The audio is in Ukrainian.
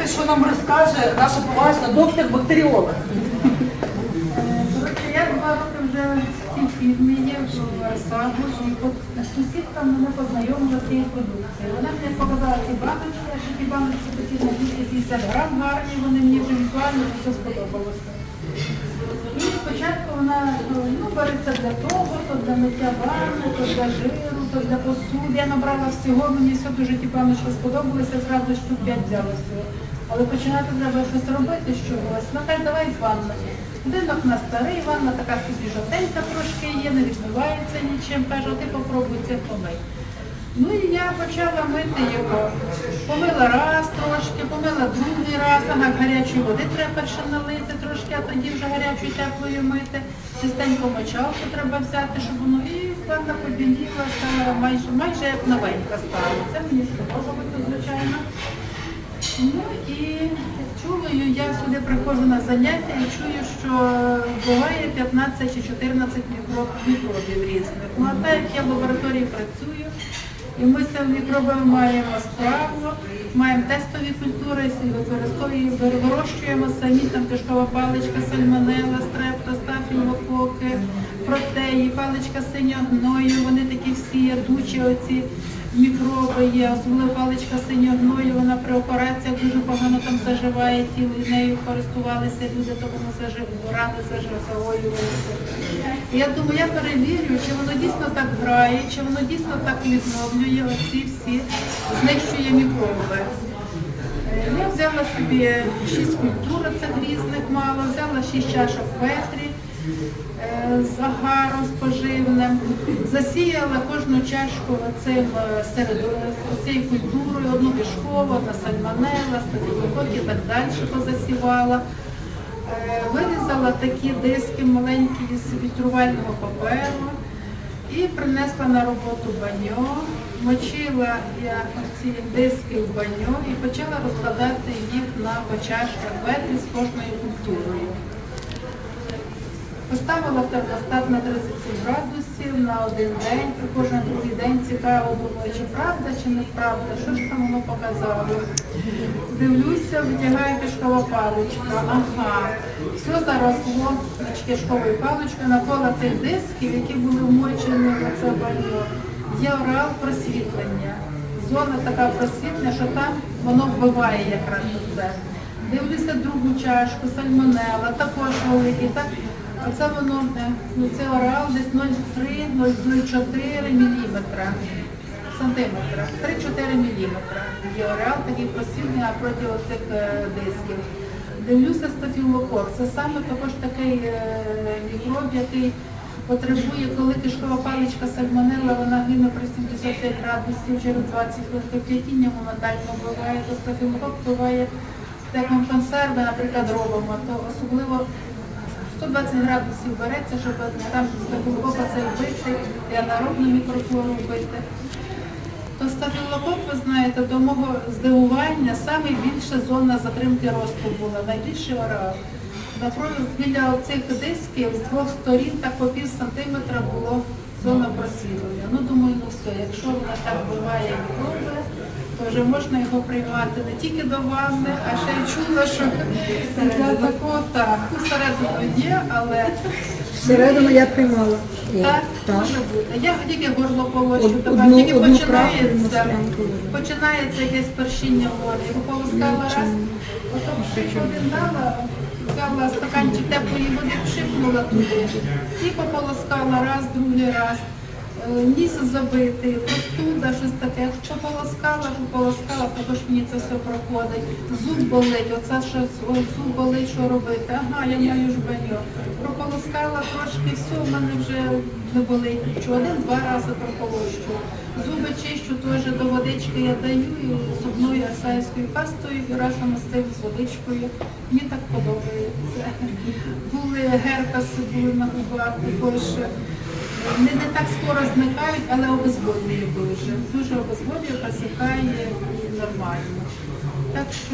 Знаєте, що нам розкаже наша поважна доктор-бактеріолог? Я два роки вже в цій фірмі є в Арсагу, і от сусідка мене познайомила з цією продукцією. Вона мені показала ці баночки, що ті баночки такі на 250 грам гарні, вони мені вже візуально все сподобалося. І спочатку вона ну, береться для того, то для миття ванни, то для жиру, то для посуди. Я набрала всього, мені все дуже ті баночки сподобалося, зразу штук 5 взяла всього. Але починати треба щось робити чогось. Ну каже, давай з ванною. Будинок на старий, ванна така собі жовтенька трошки є, не відмивається нічим. Каже, ти попробуй це помий. Ну і я почала мити його. Помила раз трошки, помила другий раз, ага, гарячої води треба перше налити трошки, а тоді вже гарячою теплою мити. Чистенько мочалку треба взяти, щоб воно і ванна побіліла, стала майже, майже як новенька стала. Це мені сподобалося, звичайно. Ну і чую, я сюди приходжу на заняття і чую, що буває 15 чи 14 мікробів різних. Ну а так як я в лабораторії працюю, і ми з цими мікробами маємо справу, маємо тестові культури, використовуємо, вирощуємо самі там кишкова паличка, сальмонела, стрепта, стафілококи, протеї, паличка синьогною, вони такі оці мікроби є, особливо паличка синьогною, вона при операціях дуже погано там заживає тіло, і нею користувалися люди, то воно зажив, рани загоювалися. Я думаю, я перевірю, чи воно дійсно так грає, чи воно дійсно так відновлює оці всі, знищує мікроби. Е, Я взяла собі шість культур цих різних мало, взяла шість чашок Петрі з агаром, з засіяла кожну чашку цим цією культурою, одну кишкову, одна сальмонела, стафілокок і так далі позасівала. Е, Вирізала такі диски маленькі з вітрувального паперу і принесла на роботу баньо, мочила я ці диски в баньо і почала розкладати їх на почашках ветрі з кожною культурою. Поставила термостат на 37 градусів на один день, на другий день цікаво, думаю, чи правда, чи неправда, що ж там воно показало. Дивлюся, витягає кишкова паличка, ага, все заросло кишковою паличкою навколо цих дисків, які були вмочені в це баньо. Є орал просвітлення. Зона така просвітлення, що там воно вбиває якраз це. Дивлюся другу чашку, сальмонела, також великий. Так, оце воно, е, ну, це орал десь 0,3-0,04 мм сантиметра, 3-4 мм. Є орел такий просвітлений проти оцих е, дисків. Дивлюся стафілокок. Це саме також такий е, мікроб, який потребує, коли кишкова паличка сальмонелла, вона гине при 75 градусів через 20 хвилин кип'ятіння моментально вбиває, то стафілокок вбиває, як консерви, наприклад, робимо, то особливо 120 градусів береться, щоб там стафілокока це вбити, і анаробну мікрофлору вбити. То стафілокок, ви знаєте, до мого здивування найбільша зона затримки росту була, найбільший орал. Напротив, біля цих дисків з двох сторін так по пів сантиметра було зона просвітлення. Ну, думаю, ну все, якщо вона так буває мікроби, то вже можна його приймати не тільки до ванни, а ще й чула, що для такого так. Ну, всередину є, але Всередину я приймала. так, може бути. Я тільки горло полощу, Од- одну- тільки одну починається, починається якесь першіння в горлі. Бо полоскала раз, потім ще дала, взяла стаканчик теплої води, пшикнула туди. І пополоскала раз, другий раз. Е, Ніс забитий. Якщо полоскала, пополоскала, також мені це все проходить. Зуб болить, оце що зуб болить, що робити? Ага, я маю ж баню. Прополоскала трошки, все, в мене вже не болить нічого. Один-два рази прополощу. Зуби чищу теж до водички я даю і зубною арсаївською пастою і разом з цим з водичкою. Мені так подобається. Були герпеси, були на губах, також. Не, не так скоро зникають, але обезводює дуже. Дуже обезводнює, просихає нормально. Так що